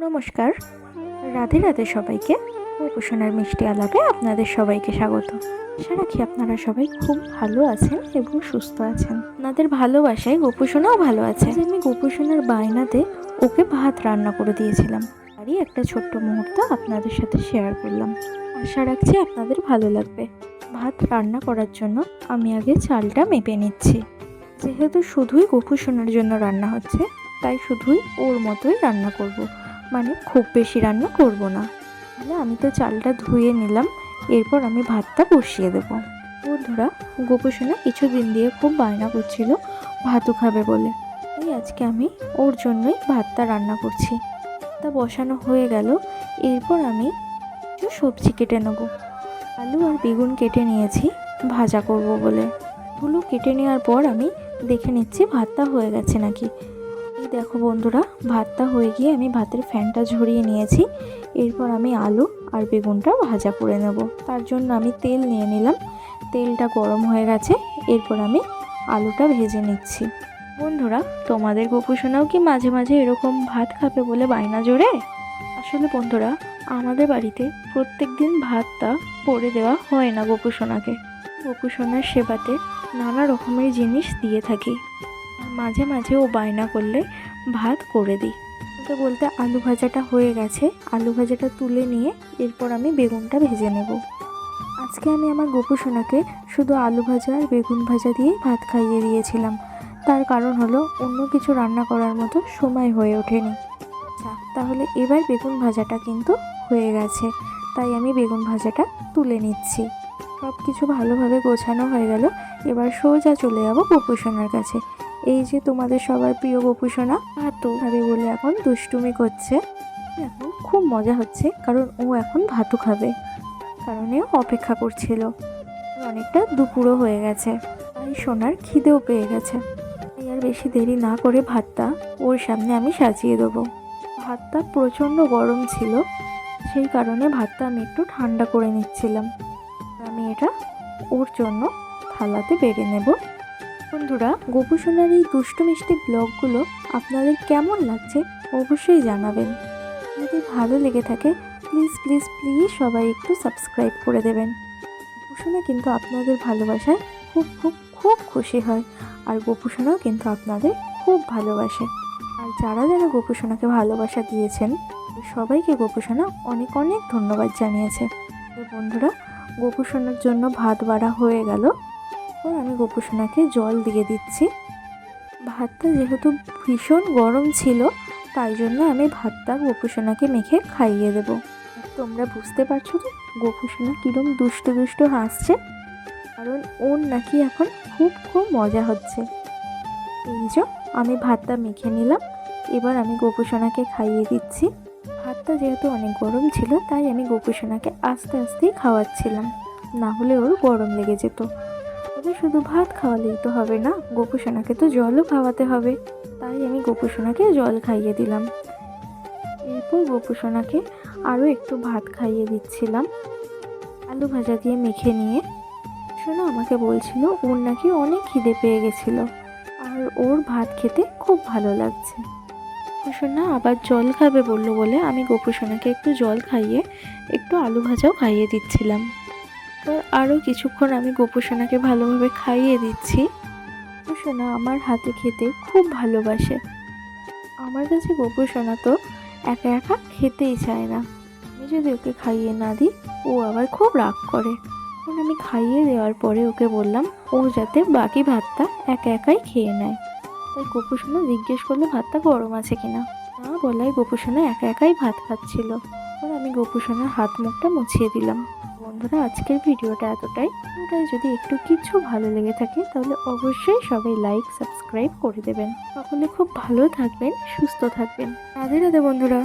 নমস্কার। রাধে রাধে সবাইকে। গোপোষণার মিষ্টি আলাপে আপনাদের সবাইকে স্বাগত। আশা রাখি আপনারা সবাই খুব ভালো আছেন এবং সুস্থ আছেন। আপনাদের ভালোবাসায় গোপোষণাও ভালো আছে। আমি গোপোষণার বায়নাতে ওকে ভাত রান্না করে দিয়েছিলাম। আরই একটা ছোট্ট মুহূর্ত আপনাদের সাথে শেয়ার করলাম। আশা রাখছি আপনাদের ভালো লাগবে। ভাত রান্না করার জন্য আমি আগে চালটা মেপে নিচ্ছি। যেহেতু শুধুই গোপোষণার জন্য রান্না হচ্ছে, তাই শুধুই ওর মতোই রান্না করব। মানে খুব বেশি রান্না করব না। আমি তো চালটা ধুয়ে নিলাম, এরপর আমি ভাতটা বসিয়ে দেবো। বন্ধুরা গোপোষণা কিছুদিন দিয়ে খুব বায়না করছিল, ভাতও খাবে বলে। তাই আজকে আমি ওর জন্যই ভাতটা রান্না করছি। তা বসানো হয়ে গেল, এরপর আমি একটু সবজি কেটে নেব। আলু আর বেগুন কেটে নিয়েছি, ভাজা করব বলে। এগুলো কেটে নেওয়ার পর আমি দেখে নিচ্ছি ভাতটা হয়ে গেছে নাকি। দেখো বন্ধুরা, ভাতটা হয়ে গিয়ে আমি ভাতের ফ্যানটা ঝরিয়ে নিয়েছি। এরপর আমি আলু আর বেগুনটা ভাজা করে নেব। তার জন্য আমি তেল নিয়ে নিলাম। তেলটা গরম হয়ে গেছে। এরপর আমি আলুটা ভেজে নিচ্ছি। বন্ধুরা, তোমাদের গোপুসোনাও কি মাঝে মাঝে এরকম ভাত খাবে বলে বায়না জোরে? আসলে বন্ধুরা, আমাদের বাড়িতে প্রত্যেক দিন ভাতটা পরে দেওয়া হয় না গোপুসোনাকে গোপুসোনার সেবাতে নানা রকমের জিনিস দিয়ে থাকি। মাঝে মাঝে ও বায়না করলে ভাত করে দিই। বলতে বলতে আলু ভাজাটা হয়ে গেছে। আলু ভাজাটা তুলে নিয়ে এরপর আমি বেগুনটা ভেজে নেব। আজকে আমি আমার গোপুসোনাকে শুধু আলু ভাজা আর বেগুন ভাজা দিয়েই ভাত খাইয়ে দিয়েছিলাম। তার কারণ হলো অন্য কিছু রান্না করার মতো সময় হয়ে ওঠেনি। আচ্ছা তাহলে এবার বেগুন ভাজাটা কিন্তু হয়ে গেছে। তাই আমি বেগুন ভাজাটা তুলে নিচ্ছি। সব কিছু ভালোভাবে গোছানো হয়ে গেল। এবার সোজা চলে যাব গোপুসোনার কাছে। এই যে তোমাদের সবার প্রিয় গোপুসোনা ভাতও ভাবে বলে এখন দুষ্টুমি করছে। এখন খুব মজা হচ্ছে, কারণ ও এখন ভাতু খাবে, কারণে অপেক্ষা করছিল। অনেকটা দুপুরও হয়ে গেছে তাই সোনার খিদেও পেয়ে গেছে। আর বেশি দেরি না করে ভাতটা ওর সামনে আমি সাজিয়ে দেবো। ভাতটা প্রচণ্ড গরম ছিল, সেই কারণে ভাতটা আমি একটু ঠান্ডা করে নিচ্ছিলাম। আমি এটা ওর জন্য থালাতে বেড়ে নেব। বন্ধুরা গোপুসোনার এই দুষ্টু মিষ্টি ব্লগগুলো আপনাদের কেমন লাগছে অবশ্যই জানাবেন। যদি ভালো লেগে থাকে প্লিজ প্লিজ প্লিজ সবাই একটু সাবস্ক্রাইব করে দেবেন। গোপুসোনা কিন্তু আপনাদের ভালোবাসায় খুব খুব খুব খুশি হয় আর গোপুসোনাও কিন্তু আপনাদের খুব ভালোবাসে। আর যারা যারা গোপুসোনাকে ভালোবাসা দিয়েছেন, সবাইকে গোপুসোনা অনেক অনেক ধন্যবাদ জানিয়েছে। বন্ধুরা গোপুসোনার জন্য ভাত বাড়া হয়ে গেল। এরপর আমি গোপুসোনাকে জল দিয়ে দিচ্ছি। ভাতটা যেহেতু ভীষণ গরম ছিল, তাই জন্য আমি ভাতটা গোপুসোনাকে মেখে খাইয়ে দেবো। তোমরা বুঝতে পারছ তো গোপুসোনা কীরকম দুষ্টু দুষ্টু হাসছে? কারণ ওর নাকি এখন খুব খুব মজা হচ্ছে। এই যে, আমি ভাতটা মেখে নিলাম, এবার আমি গোপুসোনাকে খাইয়ে দিচ্ছি। ভাতটা যেহেতু অনেক গরম ছিল, তাই আমি গোপুসোনাকে আস্তে আস্তেই খাওয়াচ্ছিলাম। না হলে ওর গরম লেগে যেত। তবে শুধু ভাত খাওয়ালেই তো হবে না, গোপুসোনাকে তো জলও খাওয়াতে হবে। তাই আমি গোপুসোনাকে জল খাইয়ে দিলাম। এরপর গোপুসোনাকে আরও একটু ভাত খাইয়ে দিচ্ছিলাম। আলু ভাজা দিয়ে মেখে নিয়ে। শোনো আমাকে বলছিল, ওর নাকি অনেক খিদে পেয়ে গেছিল। আর ওর ভাত খেতে খুব ভালো লাগছে। গোপুসোনা আবার জল খাবে বলল বলে আমি গোপুসোনাকে একটু জল খাইয়ে, একটু আলু ভাজাও খাইয়ে দিচ্ছিলাম। তো আরও কিছুক্ষণ আমি গোপুসোনাকে ভালোভাবে খাইয়ে দিচ্ছি। গোপুসোনা আমার হাতে খেতে খুব ভালোবাসে। আমার কাছে গোপুসোনা তো একা একা খেতেই চায় না। আমি যদি ওকে খাইয়ে না দিই, ও আবার খুব রাগ করে। তখন আমি খাইয়ে দেওয়ার পরে ওকে বললাম, ও যাতে বাকি ভাতটা একা একাই খেয়ে নেয়। তাই গোপুসোনা জিজ্ঞেস করল, ভাতটা গরম আছে কিনা? না বলায় গোপুসোনা একা একাই ভাত খাচ্ছিল। আমি গোপুসোনার হাত মুখটা মুছিয়ে দিলাম। বন্ধুরা, আজকের ভিডিওটা এতটাই। ওটাই যদি একটু কিছু ভালো লেগে থাকে, তাহলে অবশ্যই সবাই লাইক সাবস্ক্রাইব করে দেবেন। সকলে খুব ভালো থাকবেন, সুস্থ থাকবেন। রাধে রাধে বন্ধুরা।